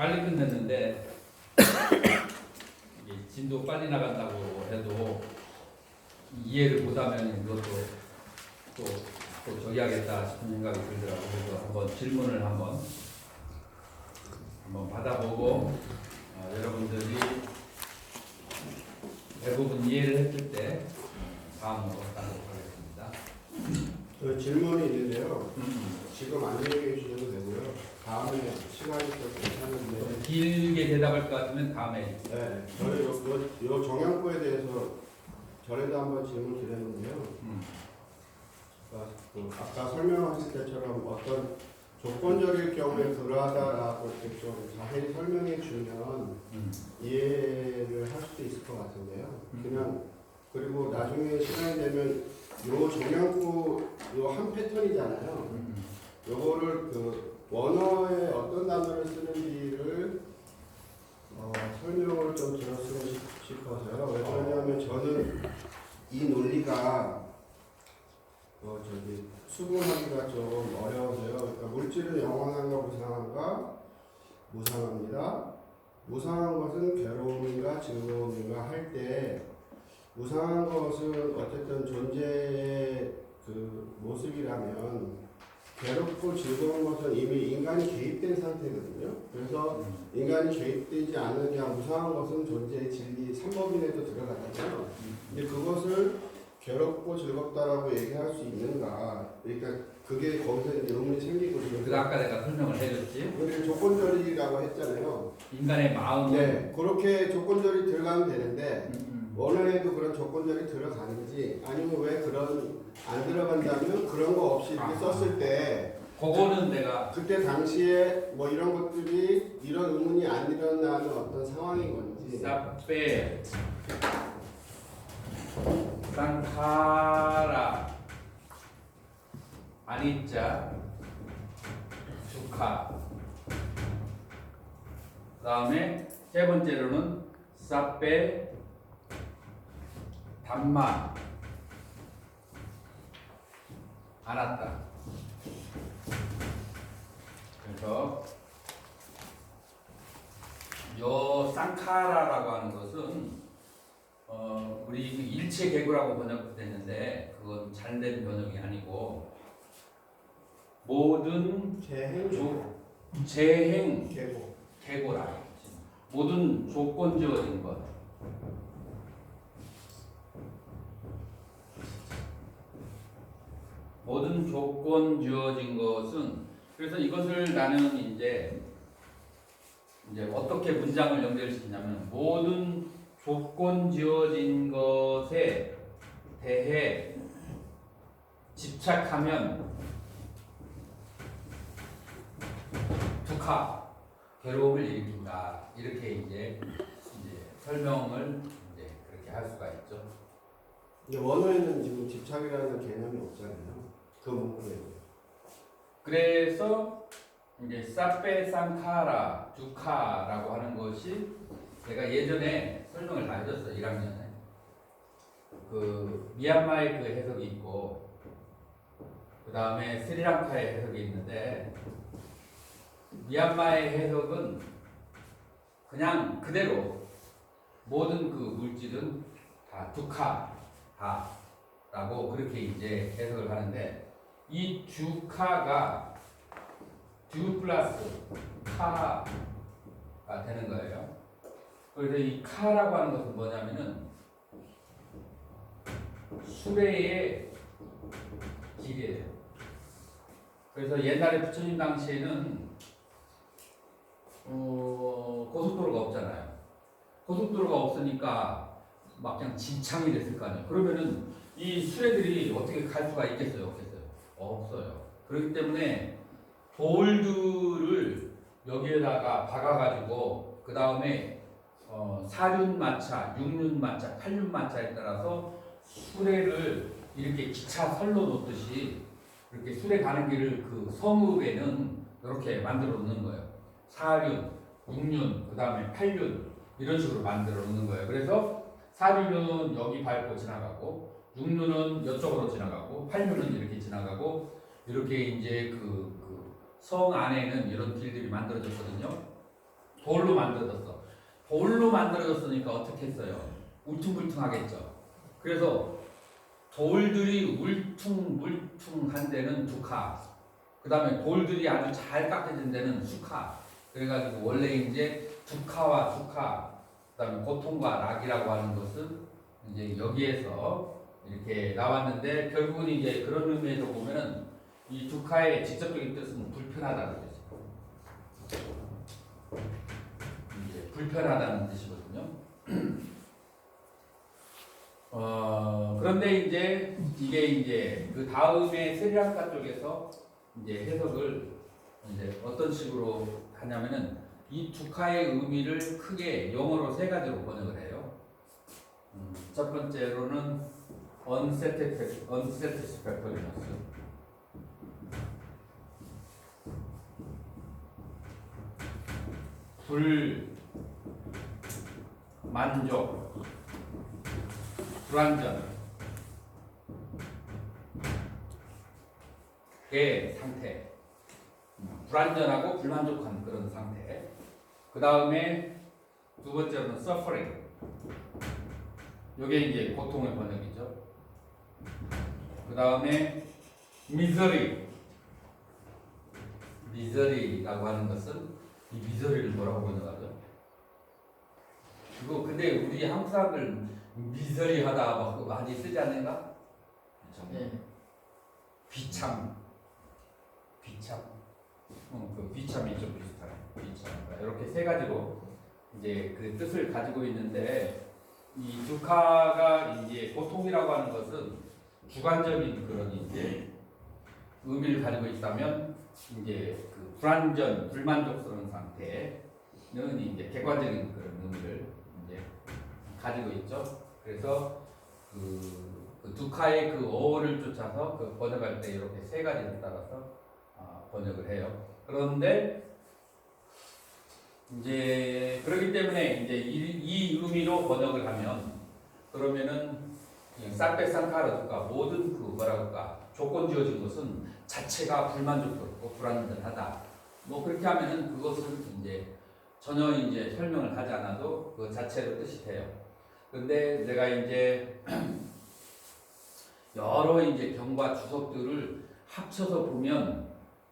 빨리 끝냈는데 진도 빨리 나간다고 해도 이해를 못하면 이것도 또, 또 저기 하겠다 싶은 생각이 들더라고요. 그래서 한번 질문을 한번 한번 받아보고 어, 여러분들이 대부분 이해를 했을 때 다음으로 가도록 하겠습니다. 저 질문이 있는데요. 음, 지금 안 얘기해 주셔도 되고요. 다음에 시간이 더 괜찮은데. 길게 대답할 것 같으면 다음에 네, 저희 요, 요, 요 정양부에 대해서 전에도 한번 질문 드렸는데요. 음, 그러니까 그 아까 설명하실 때처럼 어떤 조건적일 경우에 이렇게 좀 자세히 설명해 주면 음, 이해를 할 수도 있을 것 같은데요. 음. 그냥 그리고 나중에 시간이 되면 요 정양부 요한 패턴이잖아요. 음, 요거를 그 원어에 어떤 단어를 쓰는지를 어, 설명을 좀 싶- 싶어서요. 왜 그러냐면 저는 이 논리가 어 저기 수긍하기가 좀 어려워서요. 그러니까 물질은 영원한가 무상한가 무상합니다. 무상한 것은 괴로움인가 즐거움인가 할 때 무상한 것은 어쨌든 존재의 그 모습이라면 괴롭고 즐거운 것은 이미 인간이 개입된 상태거든요. 그래서 음. 인간이 개입되지 않는 그냥 무상한 것은 존재의 진리 3법인에도 들어가잖아요. 근데 그것을 괴롭고 즐겁다라고 얘기할 수 있는가? 그러니까 그게 거기서 이제 의문이 생기거든요. 그 아까 내가 설명을 해줬지. 우리 조건절이라고 했잖아요. 인간의 마음은 네, 그렇게 조건절이 들어가면 되는데 음, 원어에도 그런 조건절이 들어가는지 아니면 왜 그런 안 들어간다면 그런 거 없이 이렇게 아. 썼을 때 그거는 내가 그때 당시에 뭐 이런 것들이 이런 의문이 안 일어나는 어떤 상황인 건지 사페 산카라 아니자 주카 그다음에 세 번째로는 사페 담마 알았다. 그래서 요 쌍카라라고 하는 것은 어 우리 그 일체 개구라고 번역됐는데 그건 잘된 번역이 아니고 모든 재행. 조, 재행 계고 개고라 모든 조건 주어진 것 모든 조건 주어진 것은 그래서 이것을 나는 이제 이제 어떻게 문장을 연결시키냐면 모든 조건 지어진 것에 대해 집착하면 두카 괴로움을 일으킨다 이렇게 이제 이제 설명을 이제 그렇게 할 수가 있죠. 근데 원어에는 지금 집착이라는 개념이 없잖아요. 그 문구에는. 그래서 이제 사페 상카라 두카라고 하는 것이 제가 예전에 설명을 다 해줬어 1학년에 그 미얀마의 그 해석이 있고 그 다음에 스리랑카의 해석이 있는데 미얀마의 해석은 그냥 그대로 모든 그 물질은 다 두카 다라고 그렇게 이제 해석을 하는데 이 주카가 듀 플러스 카가 되는 거예요. 그래서 이 카라고 하는 것은 뭐냐면은 수레의 길이에요. 그래서 옛날에 부처님 당시에는 어, 고속도로가 없잖아요. 고속도로가 없으니까 막 그냥 진창이 됐을 거 아니에요. 그러면은 이 수레들이 어떻게 갈 수가 있겠어요? 없어요. 그렇기 때문에 돌들을 여기에다가 박아가지고 그 다음에 어, 사륜마차, 육륜마차, 팔륜마차에 따라서 수레를 이렇게 기차 선로 놓듯이 이렇게 수레 가는 길을 그 성읍에는 이렇게 만들어 놓는 거예요. 사륜, 육륜, 그 다음에 팔륜 이런 식으로 만들어 놓는 거예요. 그래서 사륜은 여기 밟고 지나가고 육륜은 이쪽으로 지나가고 팔륜은 이렇게 지나가고 이렇게 이제 그, 그성 안에는 이런 길들이 만들어졌거든요. 돌로 만들어졌어. 돌로 만들어졌으니까 어떻게 했어요? 울퉁불퉁하겠죠. 그래서 돌들이 울퉁불퉁한 데는 두 카. 그 다음에 돌들이 아주 잘 깎여진 데는 수카. 그래가지고 원래 이제 두 카와 수카, 그 다음에 고통과 낙이라고 하는 것은 이제 여기에서 이렇게 나왔는데 결국은 이제 그런 의미에서 보면은 이 두카의 직접적인 뜻은 불편하다는 뜻이에요. 이제 불편하다는 뜻이거든요. 어, 그런데 이제 이게 이제 그 다음에 스리랑카 쪽에서 이제 해석을 이제 어떤 식으로 하냐면은 이 두카의 의미를 크게 영어로 세 가지로 번역을 해요. 음, 첫 번째로는 unsatisfactoriness, unsatisfactoriness. 불 만족, 불완전, 의 상태, 음, 불완전하고 불만족한 그런 상태. 그 다음에 두 번째로는 suffering. 요게 이제 고통의 번역이죠. 그 다음에 misery. misery라고 하는 것은 이 misery를 뭐라고 번역하죠? 이거 근데 우리 한국 사람들 misery하다 막 그거 많이 쓰지 않는가? 네. 비참, 비참, 어, 그 비참이 좀 비슷하네. 비참. 이렇게 세 가지로 이제 그 뜻을 가지고 있는데 이 두카가 이제 고통이라고 하는 것은 주관적인 그런 이제 의미를 가지고 있다면 이제 그 불안전, 불만족스러운 상태는 이제 객관적인 그런 의미를 이제 가지고 있죠. 그래서 그, 그 두카의 그 어를 쫓아서 그 번역할 때 이렇게 세 가지를 따라서 아, 번역을 해요. 그런데 이제 그렇기 때문에 이제 이, 이 의미로 번역을 하면 그러면은 싹배쌍카르가 모든 그 뭐라 그럴까 조건 지어진 것은 자체가 불만족스럽고 불안전하다. 뭐 그렇게 하면은 그것은 이제 전혀 이제 설명을 하지 않아도 그 자체로 뜻이 돼요. 근데 내가 이제 여러 이제 경과 주석들을 합쳐서 보면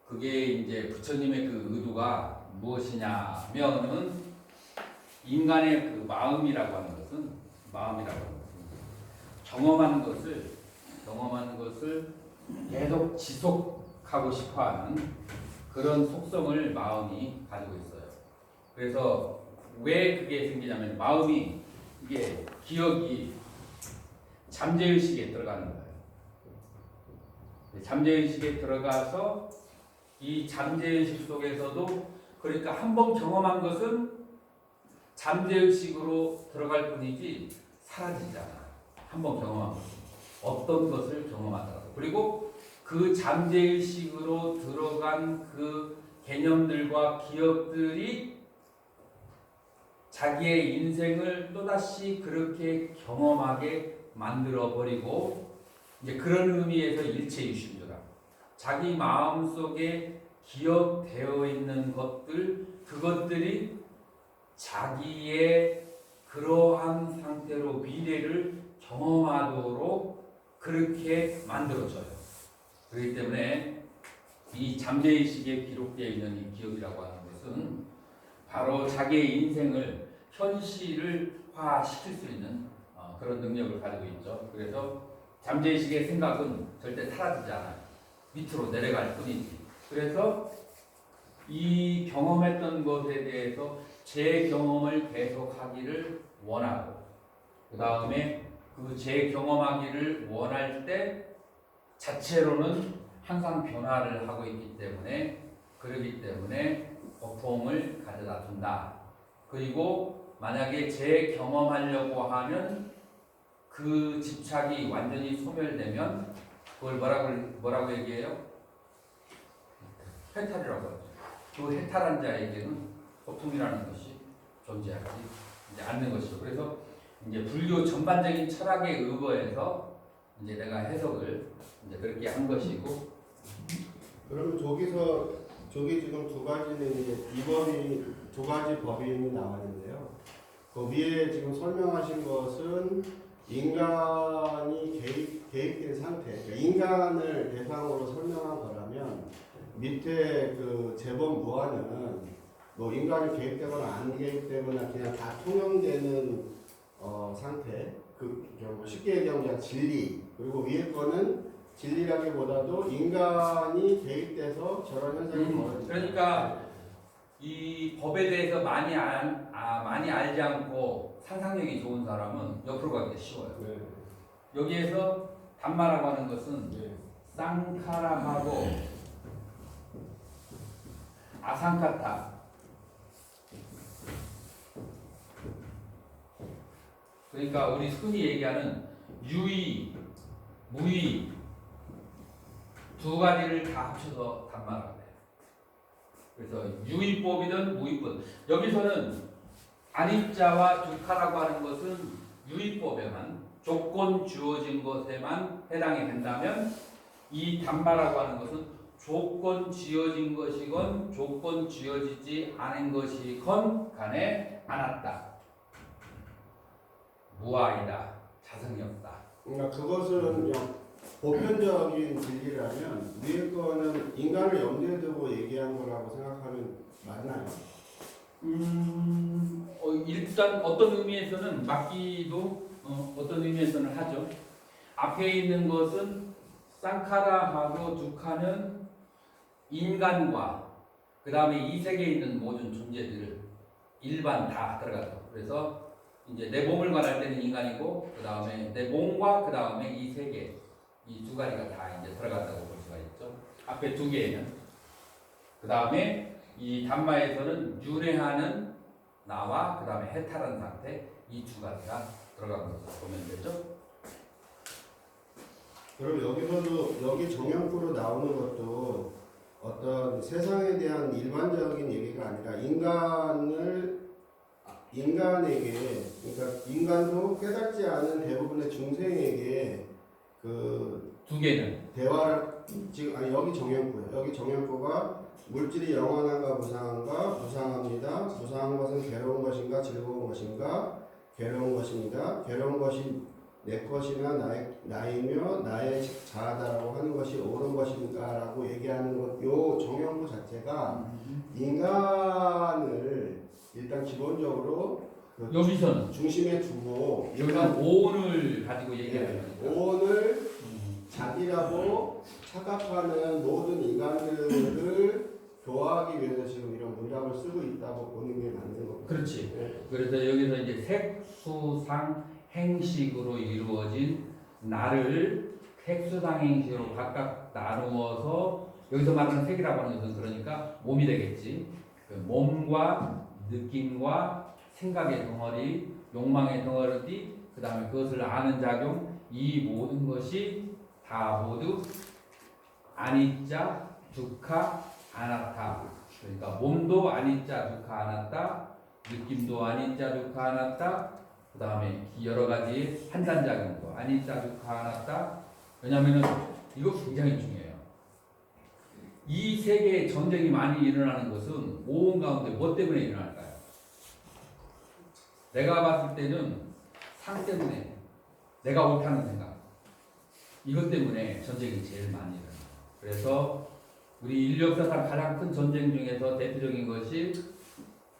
그게 이제 부처님의 그 의도가 무엇이냐면은 인간의 그 마음이라고 하는 것은 마음이라고 경험하는 것을 경험하는 것을 계속 지속하고 싶어하는 그런 속성을 마음이 가지고 있어요. 그래서 왜 그게 생기냐면 마음이 이게 기억이 잠재의식에 들어가는 거예요. 잠재의식에 들어가서 이 잠재의식 속에서도 그러니까 한 번 경험한 것은 잠재의식으로 들어갈 뿐이지 사라지잖아. 한번 경험한 것. 어떤 것을 경험하더라도. 그리고 그 잠재의식으로 들어간 그 개념들과 기억들이 자기의 인생을 또다시 그렇게 경험하게 만들어 버리고 이제 그런 의미에서 일체유심조다. 자기 마음 속에 기억되어 있는 것들 그것들이 자기의 그러한 상태로 미래를 경험하도록 그렇게 만들어져요. 그렇기 때문에 이 잠재의식에 기록되어 있는 이 기억이라고 하는 것은 바로 자기의 인생을 현실을 화시킬 수 있는 어, 그런 능력을 가지고 있죠. 그래서 잠재의식의 생각은 절대 사라지지 않아요. 밑으로 내려갈 뿐이지. 그래서 이 경험했던 것에 대해서 제 경험을 계속하기를 원하고 그 다음에 그제 경험하기를 원할 때 자체로는 항상 변화를 하고 있기 때문에 그러기 때문에 고통을 가져다 준다. 그리고 만약에 재 경험하려고 하면 그 집착이 완전히 소멸되면 그걸 뭐라고 뭐라고 얘기해요? 해탈이라고 하죠. 그 해탈한 자에게는 고통이라는 것이 존재하지 않는 것이죠. 그래서 이제 불교 전반적인 철학에 의거해서 이제 내가 해석을 이제 그렇게 한 것이고 그러면 저기서 저기 지금 두 가지는 이제 이 법이 두 가지 법인이 나와 있는데요. 그 위에 지금 설명하신 것은 인간이 개입, 개입된 상태, 그러니까 인간을 대상으로 설명한 거라면 밑에 그 재범 무한은 뭐 인간이 개입되거나 안 개입되거나 그냥 다 통용되는 어, 상태. 그 경우 쉽게 얘기하면 그냥 진리. 그리고 위에 거는 진리라기보다도 인간이 개입돼서 저런 현상이 음, 벌어진다. 그러니까 이 법에 대해서 많이 안, 아, 많이 알지 않고 상상력이 좋은 사람은 옆으로 가기가 쉬워요. 네. 여기에서 단마라고 하는 것은 네. 쌍카라하고 아상카타 그러니까 우리 흔히 얘기하는 유의, 무의 두 가지를 다 합쳐서 해요. 그래서 유의법이든 무의법 여기서는 안입자와 두카라고 하는 것은 유의법에만 조건 주어진 것에만 해당이 된다면 이 단마라고 하는 것은 조건 지어진 것이건 조건 지어지지 않은 것이건 간에 안았다. 무아이다. 자성이 없다. 그러니까 그것은 보편적인 진리라면 위에 거는 인간을 염두에 두고 얘기한 거라고 생각하면 맞나요? 음, 어, 일단 어떤 의미에서는 맞기도 어, 어떤 의미에서는 하죠. 앞에 있는 것은 쌍카라하고 두카는 인간과 그 다음에 이 세계에 있는 모든 존재들을 일반 다 들어가죠. 그래서 이제 내 몸을 말할 때는 인간이고 그 다음에 내 몸과 그 다음에 이 세계 이두 가지가 다 이제 들어간다고 볼 수가 있죠. 앞에 두 개는 그 다음에 이 단마에서는 윤회하는 나와 그 다음에 해탈한 상태 이 두 가지가 것으로 보면 되죠. 그럼 여기서도 여기 정형구로 나오는 것도 어떤 세상에 대한 일반적인 얘기가 아니라 인간을 아, 인간에게 그러니까 인간도 깨닫지 않은 대부분의 중생에게 그 두 개는 대화를 지금 아니 여기 정형구예요. 여기 정형구가 물질이 영원한가 무상한가 무상합니다. 무상한 것은 괴로운 것인가 즐거운 것인가 괴로운 것입니다. 괴로운 것이 내 것이나 나의 나이며 나의 자아다라고 하는 것이 옳은 것인가라고 얘기하는 것, 요 정형구 자체가 인간을 일단 기본적으로 그 여기서는 중심에 두고 여기서 오온을 가지고 얘기하는 예, 거니까 오늘 자기라고 착각하는 모든 인간들을 교화하기 위해서 지금 이런 문장을 쓰고 있다고 보는 게 맞는 겁니다. 그렇지. 네. 그래서 여기서 이제 색수상 행식으로 이루어진 나를 색수상 행식으로 각각 나누어서 여기서 말하는 색이라고 하는 것은 그러니까 몸이 되겠지. 그 몸과 느낌과 생각의 덩어리, 욕망의 덩어리, 그 다음에 그것을 아는 작용, 이 모든 것이 다 모두 아니자, 두카, 아나타. 그러니까 몸도 아니자, 두카, 아나타, 느낌도 아니자, 두카, 아나타, 그 다음에 여러 가지 판단 작용도 아니자, 두카, 아나타. 왜냐면은 이거 굉장히 중요해요. 이 세계에 전쟁이 많이 일어나는 것은 오온 가운데 뭐 때문에 일어날까요? 내가 봤을 때는 상 때문에 내가 옳다는 생각 이것 때문에 전쟁이 제일 많이 일어나요. 그래서 우리 인류 역사상 가장 큰 전쟁 중에서 대표적인 것이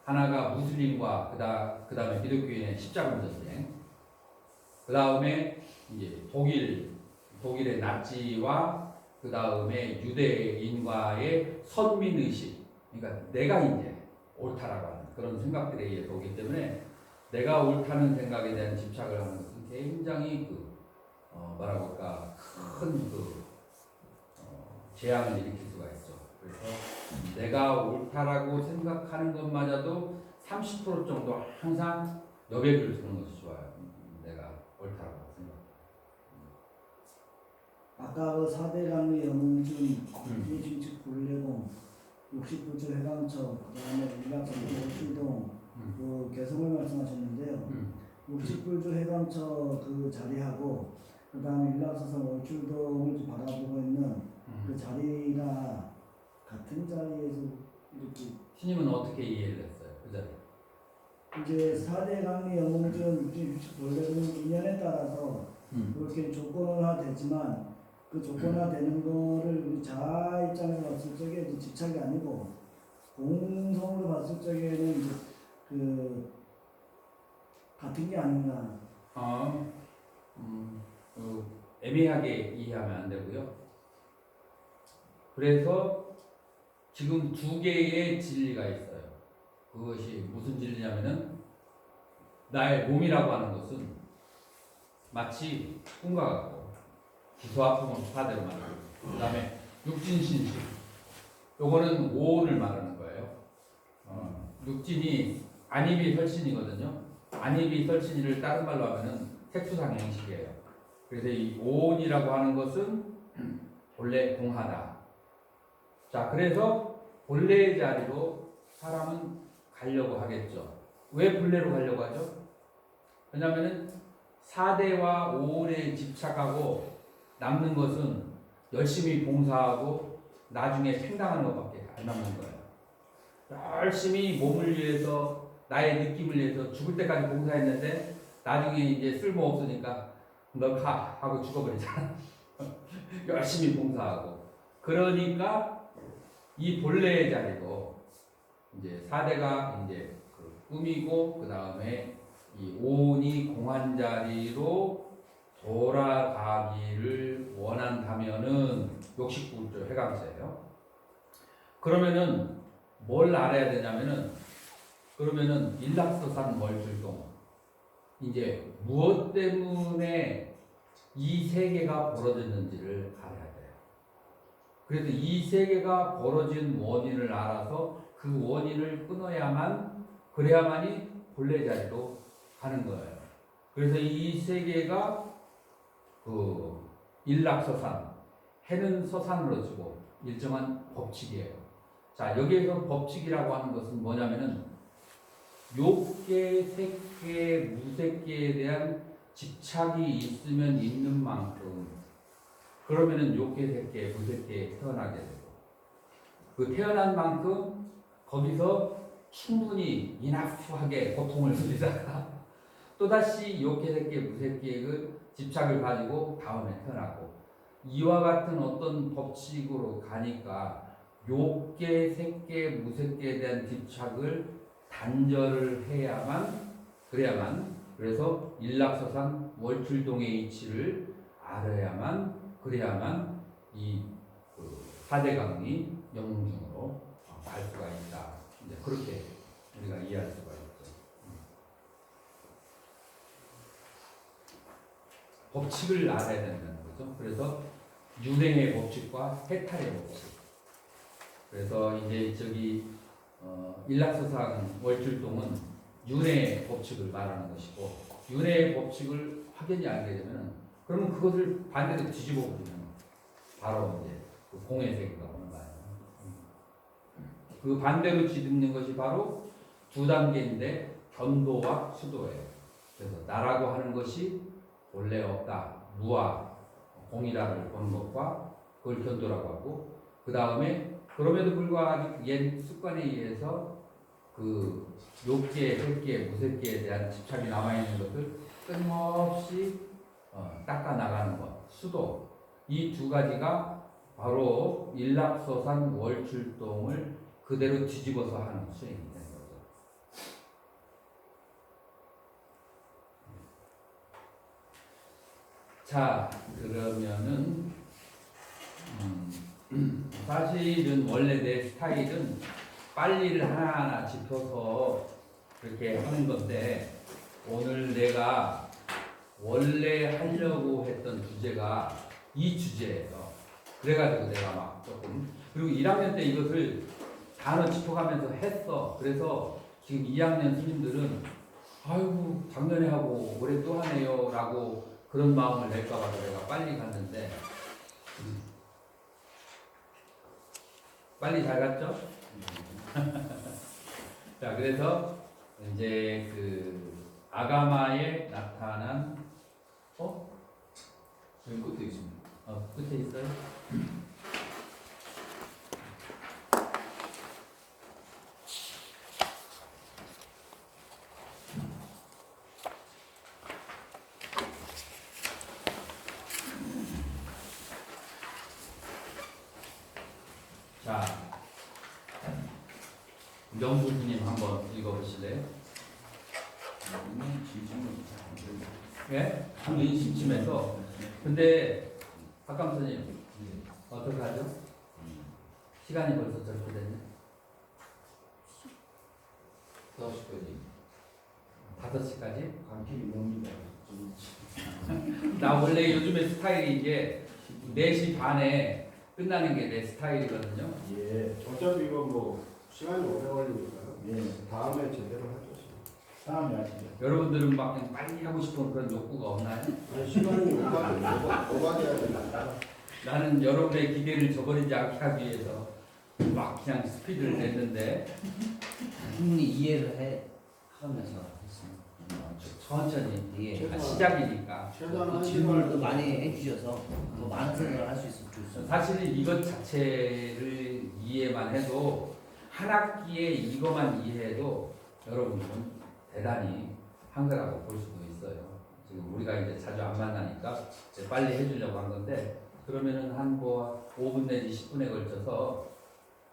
하나가 무슬림과 그다 그다음에 기독교인의 십자군 전쟁. 그다음에 독일 독일의 나치와 그 다음에 유대인과의 선민 의식. 그러니까 내가 이제 옳다라고 하는 그런 생각들에 의해서 오기 때문에 내가 옳다는 생각에 대한 집착을 하는 것은 굉장히 그 어, 뭐라고 할까 큰 그 어, 재앙을 일으킬 수가 있죠. 그래서 내가 옳다라고 생각하는 것마저도 30% 정도 항상 여백을 두는 것이 좋아요. 음, 내가 옳다라고 생각. 아까 그 사대강의 영웅준, 음. 이중측 불례공, 60불조 해강처, 그 다음에 일각성 월출동, 음. 그 개성을 말씀하셨는데요. 음. 60불조 해강처 그 자리하고 그 다음에 일락서성 월출동을 바라보고 있는 음. 그 자리가 같은 자리에서 이렇게 스님은 어떻게 이해를 했어요? 그 자리. 이제 4대 강리 영웅전 육지 원래는 인연에 따라서 음. 그렇게 조건화 되지만 그 조건화 되는 거를 우리 자아 입장에서 봤을 적에 이제 집착이 아니고 공성으로 봤을 적에는 이제 그 같은 게 아닌가 아, 음, 어, 애매하게 이해하면 안 되고요. 그래서 지금 두 개의 진리가 있어요. 그것이 무슨 진리냐면은 나의 몸이라고 하는 것은 마치 꿈과 같고 기소아품을 사대로 말하고 그 다음에 육진신식 요거는 오온을 말하는 거예요. 어, 육진이 안입이 설신이거든요. 안입이 설신이를 다른 말로 하면은 색수상행식이에요. 그래서 이 오온이라고 하는 것은 본래 공하다. 자, 그래서 본래의 자리로 사람은 가려고 하겠죠. 왜 본래로 가려고 하죠? 왜냐하면은 4대와 5원에 집착하고 남는 것은 열심히 봉사하고 나중에 팽당하는 것밖에 안 남는 거예요. 열심히 몸을 위해서 나의 느낌을 위해서 죽을 때까지 봉사했는데 나중에 이제 쓸모 없으니까 너 가 하고 죽어버리잖아. 열심히 봉사하고 그러니까 이 본래의 자리로 이제 4대가 이제 그 꿈이고 그 다음에 이 오온이 공한 자리로 돌아가기를 원한다면은 욕식구조 해강세예요. 그러면은 뭘 알아야 되냐면은 그러면은 일락서산 월출동 이제 무엇 때문에 이 세계가 벌어졌는지를 알아야 돼요. 그래서 이 세계가 벌어진 원인을 알아서 그 원인을 끊어야만 그래야만이 본래 자리로 가는 거예요. 그래서 이 세계가 그 일락서산 해는 서산으로 지고 일정한 법칙이에요. 자 여기에서 법칙이라고 하는 것은 뭐냐면은 욕계, 색계, 무색계에 대한 집착이 있으면 있는 만큼 그러면은 욕계, 색계, 무색계에 태어나게 되고 그 태어난 만큼 거기서 충분히 이나프하게 고통을 누리다가 또다시 욕계, 무색계의 그 집착을 가지고 다음에 태어나고 이와 같은 어떤 법칙으로 가니까 욕계, 색계, 무색계에 대한 집착을 단절을 해야만 그래야만 그래서 일락서산 월출동의 이치를 알아야만 그래야만 이그 사대강이 영웅중으로 갈 수가 있다. 이제 그렇게 우리가 이해할 수가 있죠. 음. 법칙을 알아야 된다는 거죠. 그래서 윤회의 법칙과 해탈의 법칙. 그래서 이제 저기 어, 일락서상 월출동은 윤회의 법칙을 말하는 것이고 윤회의 법칙을 확연히 알게 되면 그러면 그것을 반대로 뒤집어 버리면 바로 이제 그 공의 세계가 오는 거예요. 그 반대로 뒤집는 것이 바로 두 단계인데 견도와 수도예요. 그래서 나라고 하는 것이 원래 없다. 무와 공이라를 보는 것과 그걸 견도라고 하고 그 다음에 그럼에도 불구하고 옛 습관에 의해서 그 욕계, 색계, 무색계에 대한 집착이 남아있는 것을 끊임없이 어, 닦아 나가는 것, 수도 이 두 가지가 바로 일락서산 월출동을 그대로 뒤집어서 하는 되는 거죠. 자, 그러면은 음, 사실은 원래 내 스타일은 빨리를 하나하나 짚어서 그렇게 하는 건데 오늘 내가 원래 하려고 했던 주제가 이 주제예요. 그래가지고 내가 막 조금 그리고 1학년 때 이것을 단어 짚어가면서 했어. 그래서 지금 2학년 스님들은 아이고 작년에 하고 올해 또 하네요라고 그런 마음을 낼까봐 내가 빨리 갔는데 음. 빨리 잘 갔죠? 자 그래서 이제 그 아가마에 나타난 어? 여기 끝에 있습니다. 어 끝에 있어요? 자, 명부님 한번 읽어보실래요? 예? 국민 심심해서. 근데 박감 선생님 어떻게 하죠? 시간이 벌써 저렇게 됐네. 5시까지? 5시까지? 관계를 넘기다. 나 원래 요즘에 스타일이 이제 4시 반에 끝나는 게 내 스타일이거든요. 예. 어차피 이거 뭐 시간이 오래 걸리니까요. 예. 다음에 제대로 하죠. 다음에 하시죠. 여러분들은 막 그냥 빨리 하고 싶은 그런 욕구가 없나요? 아니 시간이 오가 오가 오가돼야 되니까. 나는 여러분의 기대를 저버리지 않게 하기 위해서 막 그냥 스피드를 냈는데 충분히 이해를 해 하면서 천천히 예. 아, 시작이니까 최소한 한 질문을 또 시간 많이 해주셔서 더 많은 생각을 할 수 있으면 좋습니다. 사실은 이것 자체를 이해만 해도 한 학기에 이것만 이해해도 여러분은 대단히 한 거라고 볼 수도 있어요. 지금 우리가 이제 자주 안 만나니까 이제 빨리 해주려고 한 건데 그러면은 한뭐 5분 내지 10분에 걸쳐서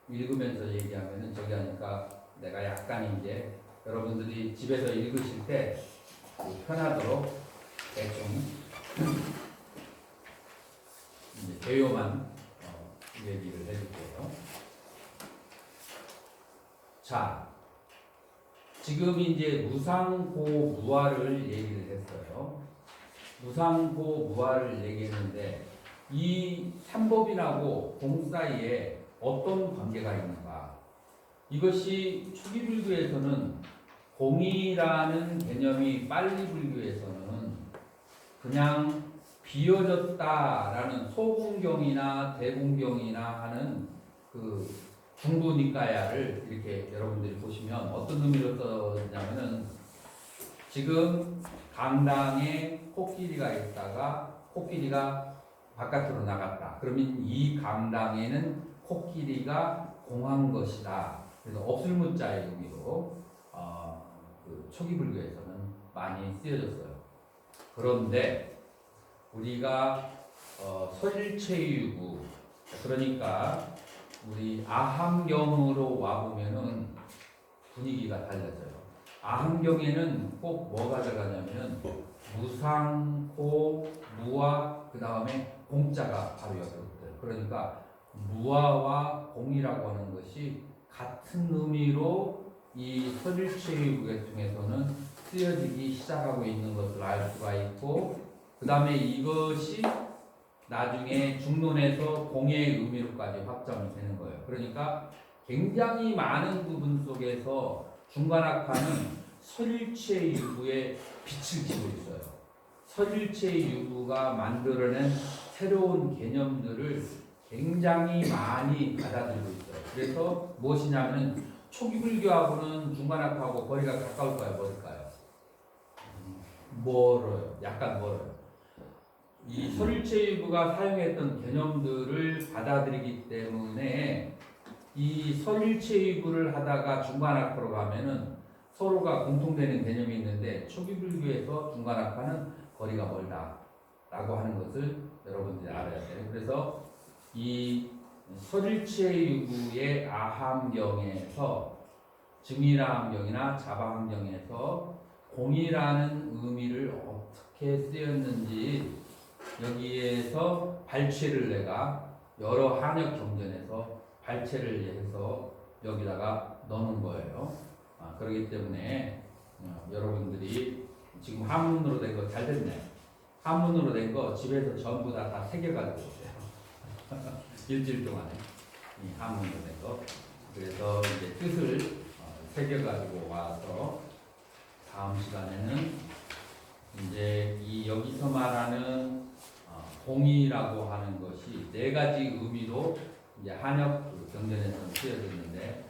읽으면서 얘기하면은 저기 하니까 내가 약간 이제 여러분들이 집에서 읽으실 때 편하도록 대충 이제 개요만 어, 얘기를 해줄게요. 자, 지금 이제 무상고 무화를 얘기를 했어요. 무상고 무화를 얘기했는데 이 삼법인하고 공 사이에 어떤 관계가 있는가? 이것이 초기 불교에서는 공이라는 개념이 빨리 불교에서는 그냥 비어졌다라는 소공경이나 대공경이나 하는 그 중부 니까야를 이렇게 여러분들이 보시면 어떤 의미로 써냐면은 지금 강당에 코끼리가 있다가 코끼리가 바깥으로 나갔다. 그러면 이 강당에는 코끼리가 공한 것이다. 그래서 없을 무자의 의미로 어, 그 초기 불교에서는 많이 쓰여졌어요. 그런데 우리가 어, 설체유구 그러니까 우리 아함경으로 와 보면은 분위기가 달라져요. 아함경에는 꼭 뭐가 들어가냐면 무상코 무와 그 다음에 공자가 바로 옆에 붙어요. 그러니까 무아와 공이라고 하는 것이 같은 의미로 이 설일체유국에 통해서는 쓰여지기 시작하고 있는 것을 알 수가 있고 그 다음에 이것이 나중에 중론에서 공의 의미로까지 확정이 되는 거예요. 그러니까 굉장히 많은 부분 속에서 중간학파는 설일체 유구의 빛을 지고 있어요. 설일체 유구가 만들어낸 새로운 개념들을 굉장히 많이 받아들이고 있어요. 그래서 무엇이냐면 초기 불교하고는 중간학파하고 거리가 가까울까요, 멀을까요? 멀어요. 약간 멀어요. 이 설일체유부가 사용했던 개념들을 받아들이기 때문에 이 설일체유부를 하다가 중간학파로 가면은 서로가 공통되는 개념이 있는데 초기 불교에서 중간학파는 거리가 멀다라고 하는 것을 여러분들이 알아야 돼요. 그래서 이 설일체유부의 아함경에서 증이라함경이나 자바함경에서 공이라는 의미를 어떻게 쓰였는지 여기에서 발췌를 내가 여러 한역 경전에서 발췌를 해서 여기다가 넣는 거예요. 아, 그렇기 때문에 어, 여러분들이 지금 한문으로 된 거 잘 됐네. 한문으로 된 거 집에서 전부 다 다 새겨가지고 오세요. 일주일 동안에 이된 거. 그래서 이제 뜻을 어, 새겨가지고 와서 다음 시간에는 이제 이 여기서 말하는 어, 공이라고 하는 것이 네 가지 의미로 이제 한역 그 경전에서 쓰여졌는데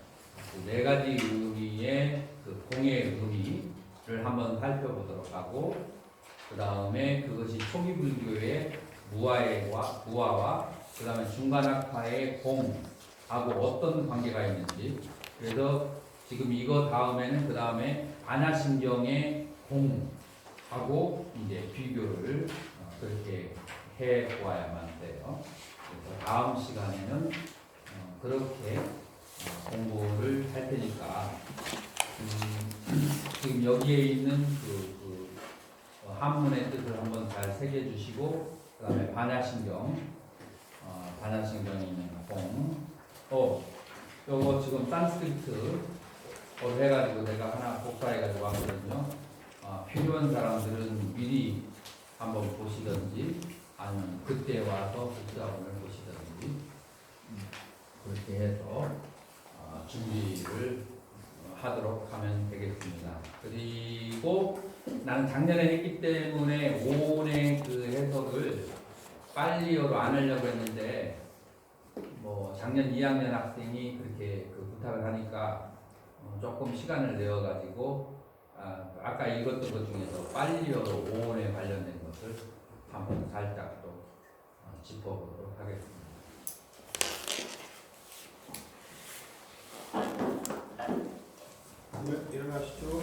그 네 가지 의미의 그 공의 의미를 한번 살펴보도록 하고 그 다음에 그것이 초기 불교의 무아의와 무아와 그 다음에 중간학파의 공하고 어떤 관계가 있는지 그래서 지금 이거 다음에는 그 다음에 반야신경의 공하고 이제 비교를 어, 그렇게 해 보아야만 돼요. 그래서 다음 시간에는 어, 그렇게 어, 공부를 할 테니까 음, 지금 여기에 있는 그, 그 어, 한문의 뜻을 한번 잘 새겨주시고 그 다음에 반야신경 어, 반야신경에 있는 공 어, 요거 지금 산스크리트 어, 해가지고 내가 하나 복사해가지고 왔거든요. 아, 필요한 사람들은 미리 한번 보시든지 아니면 그때 와서 복사본을 보시든지 음, 그렇게 해서 아, 준비를 어, 하도록 하면 되겠습니다. 그리고 나는 작년에 했기 때문에 오온의 그 해석을 빨리어로 안 하려고 했는데 뭐 작년 2학년 학생이 그렇게 그 부탁을 하니까 어, 조금 시간을 내어 가지고 아, 아까 읽었던 것 중에서 빨리어로 오온에 관련된 것을 한번 살짝 또 어, 짚어보도록 하겠습니다. 네, 일어나시죠.